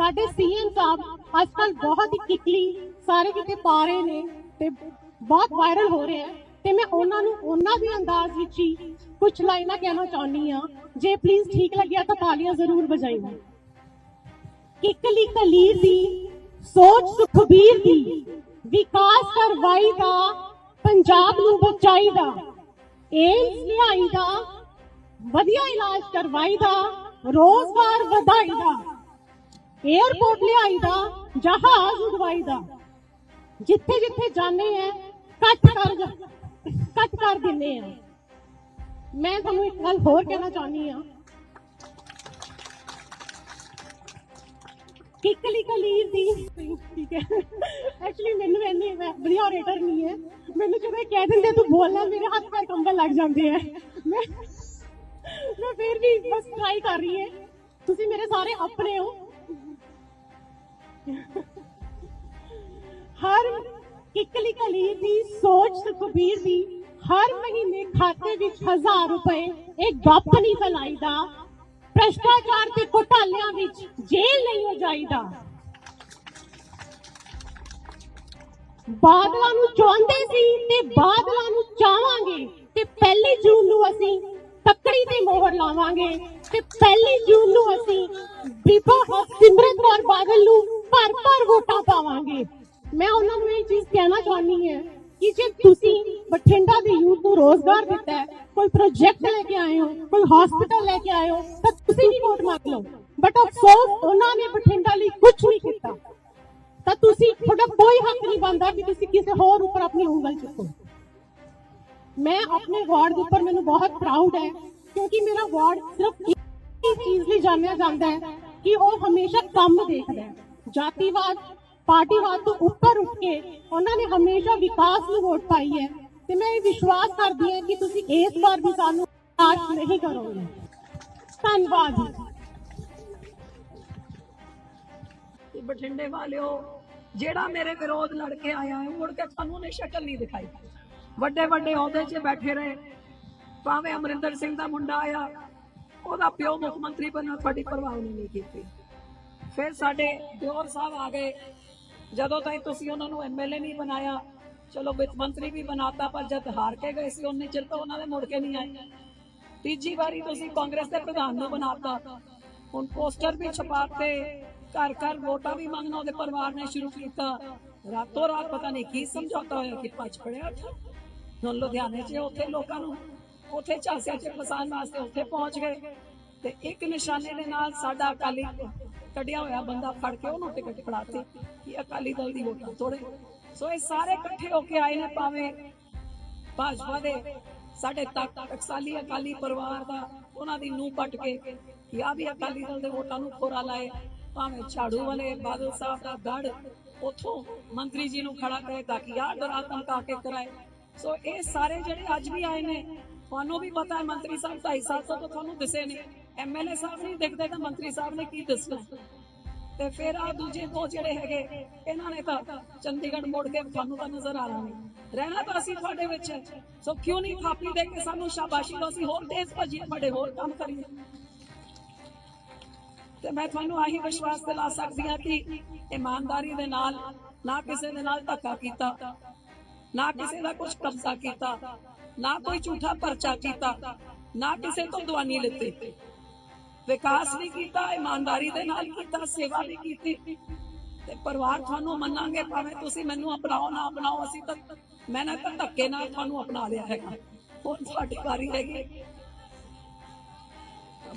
ਸਾਡੇ ਸੀਐਮ ਸਾਹਿਬ ਅੱਜ ਬਹੁਤ ਹੀ ਕਿਕਲੀ, ਸਾਰੇ ਕਿਤੇ ਪਾ ਰਹੇ ਨੇ ਤੇ ਬਹੁਤ ਵਾਇਰਲ ਹੋ ਰਹੇ ਹੈ ਤੇ ਮੈਂ ਉਹਨਾਂ ਨੂੰ, ਉਹਨਾਂ ਦੇ ਅੰਦਾਜ਼ ਵਿੱਚ ਹੀ ਕੁਝ ਲਾਈਨਾਂ ਕਹਿਣਾ ਚਾਹੁੰਦੀ ਆ ਜੇ ਪਲੀਜ਼ ਠੀਕ ਲੱਗਿਆ ਤਾਂ ਤਾਲੀਆਂ ਜ਼ਰੂਰ ਵਜਾਈਓ। ਕਿਕਲੀ ਕਲੀਰ ਦੀ, ਸੋਚ ਸੁਖਬੀਰ ਦੀ, ਵਿਕਾਸ ਕਰਵਾਈ ਦਾ, ਪੰਜਾਬ ਨੂੰ ਬਚਾਈ ਦਾ ਏਮਸ ਲਿਆਈ ਦਾ, ਵਧੀਆ ਇਲਾਜ ਕਰਵਾਈ ਦਾ, ਰੋਜ਼ਗਾਰ ਵਧਾਈ ਦਾ। 에어ਪੋਰਟ ਲਿਆਈ ਦਾ, ਜਹਾਜ਼ ਉਡਵਾਈ ਦਾ। ਜਿੱਥੇ ਜਿੱਥੇ ਜਾਣੇ ਆ, ਕੱਟ ਕਰ ਕੱਟ ਕਰ ਦਿੰਦੇ ਆ। ਮੈਂ ਤੁਹਾਨੂੰ ਇੱਕ ਗੱਲ ਹੋਰ ਕਹਿਣਾ ਚਾਹੁੰਦੀ ਆ। ਕਿਕਲੀ ਕਲੀਰ ਦੀ, ਠੀਕ ਹੈ। ਐਕਚੁਅਲੀ ਮੈਨੂੰ ਇੰਨੀ ਵਧੀਆ ਓਰੇਟਰ ਨਹੀਂ ਹੈ। ਮੈਨੂੰ ਜਦੋਂ ਇਹ ਕਹਿ ਦਿੰਦੇ ਤੂੰ ਬੋਲਣਾ ਮੇਰੇ ਹੱਥ ਪੈਰ ਕੰਬਣ ਲੱਗ ਜਾਂਦੇ ਆ। ਮੈਂ ਮੈਂ ਫਿਰ ਵੀ ਬਸ ਟਰਾਈ ਕਰ ਰਹੀ ਹਾਂ। ਤੁਸੀਂ ਮੇਰੇ ਸਾਰੇ ਆਪਣੇ ਹੋ। ਹਰ ਕਿਕਲੀ ਕਲੀਰ ਦੀ ਸੋਚ ਸੁਖਬੀਰ ਦੀ, ਹਰ ਮਹੀਨੇ ਖਾਤੇ ਵਿੱਚ 1000 ਰੁਪਏ, ਇਹ ਗੱਪ ਨਹੀਂ ਫੈਲਾਈਦਾ। ਭ੍ਰਸ਼ਟਾਚਾਰ ਤੇ ਘੁਟਾਲਿਆਂ ਵਿੱਚ ਜੇਲ੍ਹ ਨਹੀਂ ਹੋ ਜਾਈਦਾ। ਬਾਦਲਾਂ ਨੂੰ ਚਾਹੁੰਦੇ ਸੀ ਤੇ ਬਾਦਲਾਂ ਨੂੰ ਚਾਹਾਂਗੇ ਤੇ ਪਹਿਲੀ ਜੂਨ ਨੂੰ ਅਸੀਂ ਤੱਕੜੀ ਤੇ ਮੋਹਰ ਲਾਵਾਂਗੇ ਤੇ ਪਹਿਲੀ ਜੂਨ ਨੂੰ ਅਸੀਂ ਬੀਬਾ ਸਿਮਰਤ ਕੌਰ ਬਾਦਲ ਨੂੰ ਭਰ ਭਰ ਵੋਟਾਂ ਪਾਵਾਂਗੇ। ਮੈਂ ਉਹਨਾਂ ਨੂੰ ਇਹ ਚੀਜ਼ ਕਹਿਣਾ ਚਾਹੁੰਦੀ ਹਾਂ ਕਿ ਜੇ ਤੁਸੀਂ ਬਠਿੰਡਾ ਦੇ ਯੂਥ ਨੂੰ ਰੋਜ਼ਗਾਰ ਦਿੱਤਾ ਹੈ, ਕੋਈ ਪ੍ਰੋਜੈਕਟ ਲੈ ਕੇ ਆਏ ਹੋ, ਕੋਈ ਹਸਪੀਟਲ ਲੈ ਕੇ ਆਏ ਹੋ, ਤਾਂ ਤੁਸੀਂ ਵੀ ਵੋਟ ਮੰਗ ਲਓ। ਬਟ ਅਫਸੋਸ ਉਹਨਾਂ ਨੇ ਬਠਿੰਡਾ ਲਈ ਕੁਝ ਨਹੀਂ ਕੀਤਾ। ਤਾਂ ਤੁਸੀਂ ਤੁਹਾਡਾ ਕੋਈ ਹੱਕ ਨਹੀਂ ਬਣਦਾ ਕਿ ਤੁਸੀਂ ਕਿਸੇ ਹੋਰ ਉੱਪਰ ਆਪਣੀ ਉਂਗਲ ਚੁੱਕੋ। ਮੈਂ ਆਪਣੇ ਵਾਰਡ ਦੇ ਉੱਪਰ ਮੈਨੂੰ ਬਹੁਤ ਪ੍ਰਾਊਡ ਹੈ, ਕਿਉਂਕਿ ਮੇਰਾ ਵਾਰਡ ਸਿਰਫ ਇੱਕ ਚੀਜ਼ ਲਈ ਜਾਣਿਆ ਜਾਂਦਾ ਹੈ ਕਿ ਉਹ ਹਮੇਸ਼ਾ ਕੰਮ ਦੇਖਦਾ ਹੈ। ਜਾਤੀਵਾਦ ਪਾਰਟੀਵਾਦ ਤੋਂ ਉੱਪਰ ਉੱਠ ਕੇ ਉਹਨਾਂ ਨੇ ਹਮੇਸ਼ਾ ਵਿਕਾਸ ਨੂੰ ਵੋਟ ਪਾਈ ਹੈ ਤੇ ਮੈਂ ਇਹ ਵਿਸ਼ਵਾਸ ਕਰਦੀ ਹਾਂ ਕਿ ਤੁਸੀਂ ਇਸ ਵਾਰ ਵੀ ਸਾਨੂੰ ਨਿਰਾਸ਼ ਨਹੀਂ ਕਰੋਗੇ ਧੰਨਵਾਦ ਤੇ ਬਠਿੰਡੇ ਵਾਲਿਓ ਜਿਹੜਾ ਮੇਰੇ ਵਿਰੋਧ ਲੜ ਕੇ ਆਇਆ ਹੈ ਮੁੜ ਕੇ ਤੁਹਾਨੂੰ ਨੇ ਸ਼ਕਲ ਨਹੀਂ ਦਿਖਾਈ ਵੱਡੇ ਵੱਡੇ ਅਹੁਦੇ 'ਚ ਬੈਠੇ ਰਹੇ ਭਾਵੇਂ ਅਮਰਿੰਦਰ ਸਿੰਘ ਦਾ ਮੁੰਡਾ ਆਇਆ ਉਹਦਾ ਪਿਓ ਮੁੱਖ ਮੰਤਰੀ ਬਣਨਾ ਤੁਹਾਡੀ ਪਰਵਾਹ ਨਹੀਂ ਕੀਤੀ ਫਿਰ ਸਾਡੇ ਦਿਓਰ ਸਾਹਿਬ ਆ ਗਏ। ਜਦੋਂ ਤਾਈਂ ਤੁਸੀਂ ਉਹਨਾਂ ਨੂੰ ਐਮਐਲਏ ਨਹੀਂ ਬਣਾਇਆ, ਚਲੋ ਵਿੱਤ ਮੰਤਰੀ ਵੀ ਬਣਾਤਾ, ਪਰ ਜਦ ਹਾਰ ਕੇ ਗਏ ਸੀ ਉਹਨੇ ਚਿਰ ਤੋਂ ਉਹਨਾਂ ਦੇ ਮੁੜ ਕੇ ਨਹੀਂ ਆਏ। ਤੀਜੀ ਵਾਰੀ ਤੁਸੀਂ ਕਾਂਗਰਸ ਦੇ ਪ੍ਰਧਾਨ ਨੂੰ ਬਣਾਤਾ। ਹੁਣ ਪੋਸਟਰ ਵੀ ਛਪਾਤੇ, ਘਰ ਘਰ ਵੋਟਾਂ ਵੀ ਮੰਗਣਾ ਉਹਦੇ ਪਰਿਵਾਰ ਨੇ ਸ਼ੁਰੂ ਕੀਤਾ। ਰਾਤੋਂ ਰਾਤ ਪਤਾ ਨਹੀਂ ਕੀ ਸਮਝੌਤਾ ਹੋਇਆ ਕਿ ਭੱਜ ਪੜਿਆ ਉੱਥੇ। ਹੁਣ ਲੁਧਿਆਣੇ 'ਚ ਉੱਥੇ ਲੋਕਾਂ ਨੂੰ, ਉੱਥੇ ਝਾਂਸਿਆਂ 'ਚ ਫਸਾਉਣ ਵਾਸਤੇ ਉੱਥੇ ਪਹੁੰਚ ਗਏ। ਤੇ ਇੱਕ ਨਿਸ਼ਾਨੇ ਦੇ ਨਾਲ ਸਾਡਾ ਅਕਾਲੀ ਕੱਢਿਆ ਹੋਇਆ ਬੰਦਾ ਫੜ ਕੇ ਉਹਨੂੰ ਟਿਕਟ ਫੜਾਤੀ ਕਿ ਅਕਾਲੀ ਦਲ ਦੀ ਵੋਟਾਂ ਤੋੜੇ। ਸੋ ਇਹ ਸਾਰੇ ਇਕੱਠੇ ਹੋ ਕੇ ਆਏ ਨੇ ਭਾਵੇਂ ਭਾਜਪਾ ਦੇ ਸਾਡੇ ਤੱਕ ਟਕਸਾਲੀ ਅਕਾਲੀ ਪਰਿਵਾਰ ਦਾ ਉਹਨਾਂ ਦੀ ਨੂੰਹ ਪੱਟ ਕੇ ਕਿ ਆ ਵੀ ਅਕਾਲੀ ਦਲ ਦੇ ਵੋਟਾਂ ਨੂੰ ਖੋਰਾ ਲਾਏ, ਭਾਵੇਂ ਝਾੜੂ ਵਾਲੇ ਬਾਦਲ ਸਾਹਿਬ ਦਾ ਗੜ ਉਥੋਂ ਮੰਤਰੀ ਜੀ ਨੂੰ ਖੜਾ ਕਰੇ ਤਾਂ ਕਿ ਆਹ ਡਰਾ ਧਮਕਾ ਕੇ ਕਰਾਏ। ਸੋ ਇਹ ਸਾਰੇ ਜਿਹੜੇ ਅੱਜ ਵੀ ਆਏ ਨੇ, ਤੁਹਾਨੂੰ ਵੀ ਪਤਾ ਹੈ ਮੰਤਰੀ ਸਾਹਿਬ 2.5 ਸਾਲ ਤੋਂ ਤੁਹਾਨੂੰ ਦਿਸੇ ਨੇ। ਐਮਐਲਏ ਸਾਹਿਬ ਨਹੀਂ ਦੇਖਦੇ ਤਾਂ ਮੰਤਰੀ ਸਾਹਿਬ ਨੇ ਕੀ ਦੱਸਣਾ। ਤੇ ਫਿਰ ਆ ਦੂਜੇ ਦੋ ਜਿਹੜੇ ਹੈਗੇ, ਇਹਨਾਂ ਨੇ ਤਾਂ ਚੰਡੀਗੜ੍ਹ ਮੁੜ ਕੇ ਤੁਹਾਨੂੰ ਤਾਂ ਨਜ਼ਰ ਆ ਰਹਾ ਨਹੀਂ ਰਹਿਣਾ ਤਾਂ ਅਸੀਂ ਤੁਹਾਡੇ ਵਿੱਚ। ਸੋ ਕਿਉਂ ਨਹੀਂ ਥਾਪੀ ਦੇ ਕੇ ਸਾਨੂੰ ਸ਼ਾਬਾਸ਼ੀ ਦੋ ਅਸੀਂ ਹੋਰ ਤੇਜ਼ ਭੱਜੀਏ, ਤੁਹਾਡੇ ਹੋਰ ਕੰਮ ਕਰੀਏ। ਤੇ ਮੈਂ ਤੁਹਾਨੂੰ ਆਹੀ ਵਿਸ਼ਵਾਸ ਦਿਲਾ ਸਕਦੀ ਹਾਂ ਕਿ ਇਮਾਨਦਾਰੀ ਦੇ ਨਾਲ, ਨਾ ਕਿਸੇ ਦੇ ਨਾਲ ਧੱਕਾ ਕੀਤਾ, ਨਾ ਕਿਸੇ ਦਾ ਕੁਝ ਕਬਜ਼ਾ ਕੀਤਾ, ਨਾ ਕੋਈ ਝੂਠਾ ਪਰਚਾ ਕੀਤਾ, ਨਾ ਕਿਸੇ ਤੋਂ ਦਵਾਨੀ ਲਿੱਤੀ। ਵਿਕਾਸ ਵੀ ਕੀਤਾ, ਇਮਾਨਦਾਰੀ ਦੇ ਨਾਲ ਕੀਤਾ, ਸੇਵਾ ਵੀ ਕੀਤੀ। ਤੇ ਪਰਿਵਾਰ ਤੁਹਾਨੂੰ ਮੰਨਾਂਗੇ, ਭਾਵੇਂ ਤੁਸੀਂ ਮੈਨੂੰ ਅਪਣਾਓ, ਨਾ ਅਪਣਾਓ, ਅਸੀਂ ਤਾਂ ਮੈਂ ਨਾ ਧੱਕੇ ਨਾਲ ਤੁਹਾਨੂੰ ਅਪਣਾ ਲਿਆ ਹੈਗਾ। ਹੁਣ ਤੁਹਾਡੀ ਵਾਰੀ ਹੈਗੀ।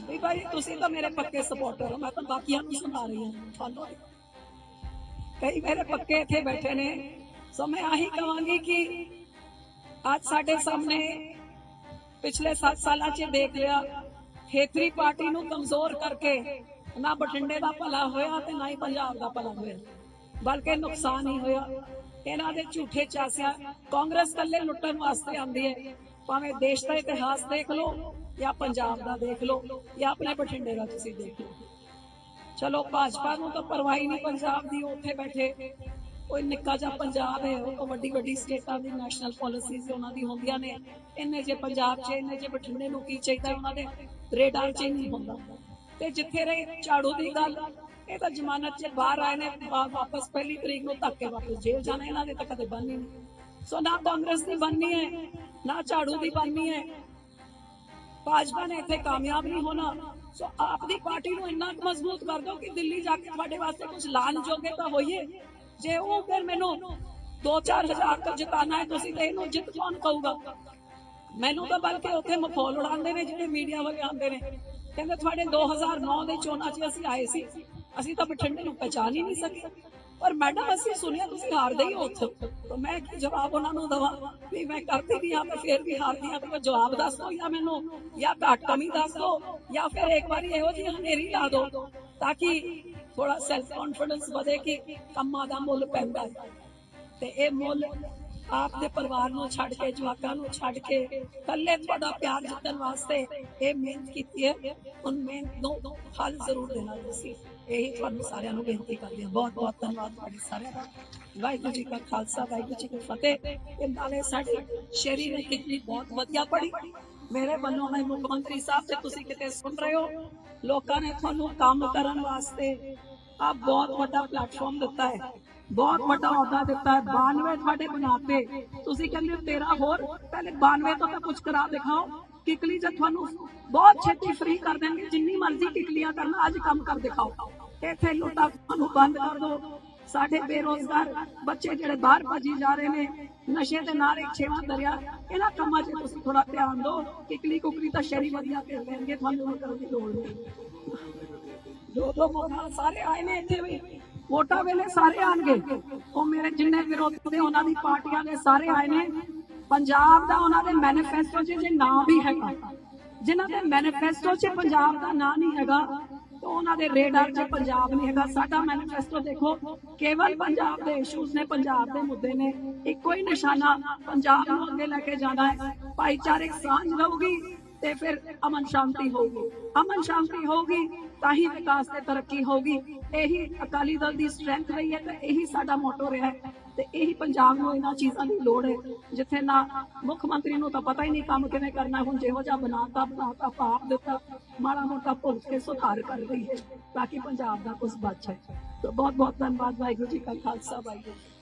ਵੀ ਭਾਈ, ਤੁਸੀਂ ਤਾਂ ਮੇਰੇ ਪੱਕੇ ਸਪੋਰਟਰ ਹੋ, ਮੈਂ ਤਾਂ ਬਾਕੀਆਂ ਨੂੰ ਸੁਣਾ ਰਹੀ ਹਾਂ, ਤੁਹਾਨੂੰ ਕਈ ਮੇਰੇ ਪੱਕੇ ਇੱਥੇ ਬੈਠੇ ਨੇ। ਸੋ ਮੈਂ ਆਹੀ ਕਹਾਂਗੀ ਕਿ ਅੱਜ ਸਾਡੇ ਸਾਹਮਣੇ ਪਿਛਲੇ 7 ਸਾਲਾਂ 'ਚ ਦੇਖ ਲਿਆ ਖੇਤਰੀ ਪਾਰਟੀ ਨੂੰ ਕਮਜ਼ੋਰ ਕਰਕੇ ਨਾ ਬਠਿੰਡੇ ਦਾ ਭਲਾ ਹੋਇਆ ਤੇ ਨਾ ਹੀ ਪੰਜਾਬ ਦਾ ਭਲਾ ਹੋਇਆ। ਬਲਕਿ ਨੁਕਸਾਨ ਹੀ ਹੋਇਆ। ਇਹਨਾਂ ਦੇ ਝੂਠੇ ਚਾਸਿਆ ਕਾਂਗਰਸ ਕੱਲੇ ਲੁੱਟਣ ਵਾਸਤੇ ਆਂਦੀ ਹੈ। ਭਾਵੇਂ ਦੇਸ਼ ਦਾ ਇਤਿਹਾਸ ਦੇਖ ਲਓ ਜਾਂ ਪੰਜਾਬ ਦਾ ਦੇਖ ਲਓ ਜਾਂ ਆਪਣੇ ਬਠਿੰਡੇ ਦਾ ਤੁਸੀਂ ਦੇਖ ਲਓ। ਚਲੋ ਭਾਜਪਾ ਨੂੰ ਤਾਂ ਪਰਵਾਹੀ ਨਹੀਂ ਪੰਜਾਬ ਦੀ, ਉੱਥੇ ਬੈਠੇ ਕੋਈ ਨਿੱਕਾ ਜਿਹਾ ਪੰਜਾਬ ਹੈ, ਉਹ ਵੱਡੀ ਵੱਡੀ ਸਟੇਟਾਂ ਦੀ ਨੈਸ਼ਨਲ ਪਾਲਿਸੀਜ਼ ਉਹਨਾਂ ਦੀ ਹੁੰਦੀਆਂ ਨੇ। ਇੰਨੇ ਜੇ ਪੰਜਾਬ 'ਚ ਇੰਨੇ ਜੇ ਬਠਿੰਡੇ ਨੂੰ ਕੀ ਚਾਹੀਦਾ ਉਹਨਾਂ ਦੇ? ਰੇਡਾਰ 'ਚ ਨਹੀਂ ਹੁੰਦਾ। ਤੇ ਜਿੱਥੇ ਰਹੇ ਝਾੜੂ ਦੀ ਗੱਲ, ਇਹ ਤਾਂ ਜ਼ਮਾਨਤ 'ਚ ਬਾਹਰ ਆਏ ਨੇ ਵਾਪਸ ਪਹਿਲੀ ਤਰੀਕ ਨੂੰ ਧੱਕੇ ਵਾਪਸ ਜੇਲ੍ਹ ਜਾਣਾ, ਇਹਨਾਂ ਦੇ ਤਾਂ ਕਦੇ ਬਣਨੀ ਨਹੀਂ। ਸੋ ਨਾ ਕਾਂਗਰਸ ਦੀ ਬਣਨੀ ਹੈ, ਨਾ ਝਾੜੂ ਦੀ ਬਣਨੀ ਹੈ। ਭਾਜਪਾ ਨੇ ਇੱਥੇ ਕਾਮਯਾਬ ਨਹੀਂ ਹੋਣਾ। ਸੋ ਆਪਦੀ ਪਾਰਟੀ ਨੂੰ ਇੰਨਾ ਕੁ ਮਜ਼ਬੂਤ ਕਰ ਦਿਓ ਕਿ ਦਿੱਲੀ ਜਾ ਕੇ ਤੁਹਾਡੇ ਵਾਸਤੇ ਕੁਝ ਲਾਣ ਜੋਗੇ ਤਾਂ ਹੋਈਏ। ਜੇ ਉਹ ਫਿਰ ਮੈਨੂੰ 2-4000 ਤੱਕ ਜਿਤਾਣਾ ਹੈ, ਤੁਸੀਂ ਤੇ ਇਹਨੂੰ ਜਿੱਤ ਕੌਣ ਕਹੂਗਾ? ਮੈਨੂੰ ਤਾਂ ਬਲਕਿ ਉੱਥੇ ਮਖੌਲ ਉਡਾਉਂਦੇ ਨੇ, ਜਿਹੜੇ ਮੀਡੀਆ ਵਾਲੇ ਆਉਂਦੇ ਨੇ। ਕਹਿੰਦੇ ਤੁਹਾਡੇ 2009 ਦੇ ਚੋਣਾਂ 'ਚ ਅਸੀਂ ਆਏ ਸੀ। ਅਸੀਂ ਤਾਂ ਬਠਿੰਡੇ ਨੂੰ ਪਛਾਣ ਹੀ ਨਹੀਂ ਸਕੇ। ਪਰ ਮੈਡਮ, ਅਸੀਂ ਸੁਣਿਆ, ਤੁਸੀਂ ਹਾਰਦੇ ਹੀ ਹੋ ਉੱਥੇ। ਤਾਂ ਮੈਂ ਕੀ ਜਵਾਬ ਉਹਨਾਂ ਨੂੰ ਦਵਾਂ? ਵੀ ਮੈਂ ਕਰਦੀ ਵੀ ਹਾਂ, ਮੈਂ ਫੇਰ ਵੀ ਹਾਰਦੀ ਹਾਂ। ਕੋਈ ਜਵਾਬ ਦੱਸ ਦਿਓ ਜਾਂ ਮੈਨੂੰ, ਜਾਂ ਘੱਟ ਕਮੀ ਦੱਸ ਦਿਓ, ਜਾਂ ਫਿਰ ਇੱਕ ਵਾਰੀ ਇਹੋ ਜਿਹੀ ਹਨੇਰੀ ਲਾ ਦਿਓ, ਤਾਂ ਕਿ ਥੋੜਾ ਸੈਲਫ ਕੌਨਫੀਡੈਂਸ ਵਧੇ ਕਿ ਕੰਮਾਂ ਦਾ ਮੁੱਲ ਪੈਂਦਾ ਤੇ ਇਹ ਮੁੱਲ ਆਪ ਪਰਿਵਾਰ ਨੂੰ ਛੱਡ ਕੇ, ਜਵਾਕਾਂ ਨੂੰ ਛੱਡ ਕੇ ਕੱਲੇ ਤੁਹਾਡਾ ਪਿਆਰ ਜਿੱਤਣ ਵਾਸਤੇ ਇਹ ਮਿਹਨਤ ਕੀਤੀ ਹੈ। ਉਹ ਮਿਹਨਤ ਨੂੰ ਫਲ ਜ਼ਰੂਰ ਦੇਣਾ ਤੁਸੀਂ। ਇਹੀ ਤੁਹਾਨੂੰ ਸਾਰਿਆਂ ਨੂੰ ਬੇਨਤੀ ਕਰਦੇ ਹਾਂ। ਬਹੁਤ ਬਹੁਤ ਧੰਨਵਾਦ ਤੁਹਾਡੇ ਸਾਰਿਆਂ ਦਾ। ਵਾਹਿਗੁਰੂ ਜੀ ਕਾ ਖਾਲਸਾ, ਵਾਹਿਗੁਰੂ ਜੀ ਕੀ ਫਤਿਹ। ਇਹ ਨਾਲੇ ਸਾਡੀ ਸ਼ੇਰੀ ਨੇ ਕਿੰਨੀ ਬਹੁਤ ਵਧੀਆ ਪੜੀ ਮੇਰੇ ਵੱਲੋਂ ਮੈਂ ਮੁੱਖ ਮੰਤਰੀ ਸਾਹਿਬ ਤੇ ਤੁਸੀਂ ਕਿਤੇ ਸੁਣ ਰਹੇ ਹੋ, ਲੋਕਾਂ ਨੇ ਤੁਹਾਨੂੰ ਕੰਮ ਕਰਨ ਵਾਸਤੇ ਆ ਬਹੁਤ ਵੱਡਾ ਪਲੇਟਫਾਰਮ ਦਿੱਤਾ ਹੈ। ਬਹੁਤ ਵੱਡਾ ਅਹੁਦਾ ਦਿੱਤਾ ਹੈ। 92 ਤੁਹਾਡੇ ਬਣਾਤੇ ਤੁਸੀਂ ਕਹਿੰਦੇ ਹੋ ਤੇਰਾ ਹੋਰ। ਪਹਿਲੇ 92 ਤੋਂ ਤਾਂ ਕੁਝ ਕਰਾ ਦਿਖਾਓ। ਕਿਕਲੀ ਜੇ ਤੁਹਾਨੂੰ ਬਹੁਤ ਛੇਤੀ ਫ੍ਰੀ ਕਰ ਦੇਣਗੇ। ਜਿੰਨੀ ਮਰਜ਼ੀ ਕਿਕਲੀਆਂ ਕਰਨਾ, ਅੱਜ ਕੰਮ ਕਰ ਦਿਖਾਓ। ਇੱਥੇ ਲੁੱਟਾ ਤੁਹਾਨੂੰ ਬੰਦ ਕਰ ਦਿਓ। ਸਾਡੇ ਬੇਰੋਜ਼ਗਾਰ ਬੱਚੇ ਜਿਹੜੇ ਬਾਹਰ ਭੱਜੀ ਜਾ ਰਹੇ ਨੇ, ਨਸ਼ੇ ਦੇ ਨਾਲ ਇੱਕ ਛੇਵਾਂ ਦਰਿਆ, ਇਹਨਾਂ ਕੰਮਾਂ 'ਚ ਤੁਸੀਂ ਥੋੜਾ ਧਿਆਨ ਦਿਓ। ਕਿਕਲੀ ਕੁਕਲੀ ਤਾਂ ਸ਼ਰੀ ਵਧੀਆ ਕਰ ਲੈਣਗੇ, ਤੁਹਾਨੂੰ ਉਹ ਕਰਨ ਦੀ ਲੋੜ ਨਹੀਂ। ਦੋ ਦੋ ਮੋਹਰ ਸਾਰੇ ਆਏ ਨੇ ਇੱਥੇ ਵੀ। ਵੋਟਾਂ ਵੇਲੇ ਸਾਰੇ ਆਣਗੇ। ਉਹ ਮੇਰੇ ਜਿੰਨੇ ਵਿਰੋਧੀ ਨੇ, ਉਹਨਾਂ ਦੀ ਪਾਰਟੀਆਂ ਦੇ ਸਾਰੇ ਆਏ ਨੇ। ਪੰਜਾਬ ਦਾ ਉਹਨਾਂ ਦੇ ਮੈਨੀਫੈਸਟੋ 'ਚ ਜੇ ਨਾਂ ਵੀ ਹੈਗਾ, ਜਿਨ੍ਹਾਂ ਦੇ ਮੈਨੀਫੈਸਟੋ 'ਚ ਪੰਜਾਬ ਦਾ ਨਾਂ ਨਹੀਂ ਹੈਗਾ, ਤਾਂ ਉਹਨਾਂ ਦੇ ਰੇਡਾਰ 'ਚ ਪੰਜਾਬ ਨਹੀਂ ਹੈਗਾ। ਸਾਡਾ ਮੈਨੀਫੈਸਟੋ ਦੇਖੋ, ਕੇਵਲ ਪੰਜਾਬ ਦੇ ਇਸ਼ੂਜ਼ ਨੇ, ਪੰਜਾਬ ਦੇ ਮੁੱਦੇ ਨੇ। ਇੱਕੋ ਹੀ ਨਿਸ਼ਾਨਾ, ਪੰਜਾਬ ਨੂੰ ਅੱਗੇ ਲੈ ਕੇ ਜਾਣਾ ਹੈ। ਭਾਈਚਾਰਕ ਸਾਂਝ ਰਹੂਗੀ। ਤੇ ਫਿਰ ਅਮਨ ਸ਼ਾਂਤੀ ਹੋਊਗੀ ਅਮਨ ਸ਼ਾਂਤੀ ਹੋਊਗੀ ਤਾਂ ਹੀ ਵਿਕਾਸ ਤੇ ਤਰੱਕੀ ਹੋਊਗੀ ਇਹੀ ਅਕਾਲੀ ਦਲ ਦੀ ਸਟਰੈਂਥ ਰਹੀ ਹੈ ਤੇ ਇਹੀ ਸਾਡਾ ਮੋਟੋ ਰਿਹਾ ਹੈ। ਤੇ ਇਹੀ ਪੰਜਾਬ ਨੂੰ ਇਹਨਾਂ ਚੀਜ਼ਾਂ ਦੀ ਲੋੜ ਹੈ। ਜਿੱਥੇ ਨਾ ਮੁੱਖ ਮੰਤਰੀ ਨੂੰ ਤਾਂ ਪਤਾ ਹੀ ਨਹੀਂ ਕੰਮ ਕਿਵੇਂ ਕਰਨਾ, ਹੁਣ ਜਿਹੋ ਜਿਹਾ ਬਣਾਤਾ ਬਣਾਤਾ, ਪਾਪ ਦਿੱਤਾ, ਮਾੜਾ ਮੋਟਾ ਭੁੱਲ ਕੇ ਸੁਧਾਰ ਕਰ ਰਹੀ ਹੈ। ਤਾਂ ਕਿ ਪੰਜਾਬ ਦਾ ਕੁਝ ਬਚ ਹੈ। ਤਾਂ ਬਹੁਤ ਬਹੁਤ ਧੰਨਵਾਦ, ਵਾਹਿਗੁਰੂ ਜੀ ਕਾ ਖਾਲਸਾ, ਵਾਹਿਗੁਰੂ ਜੀ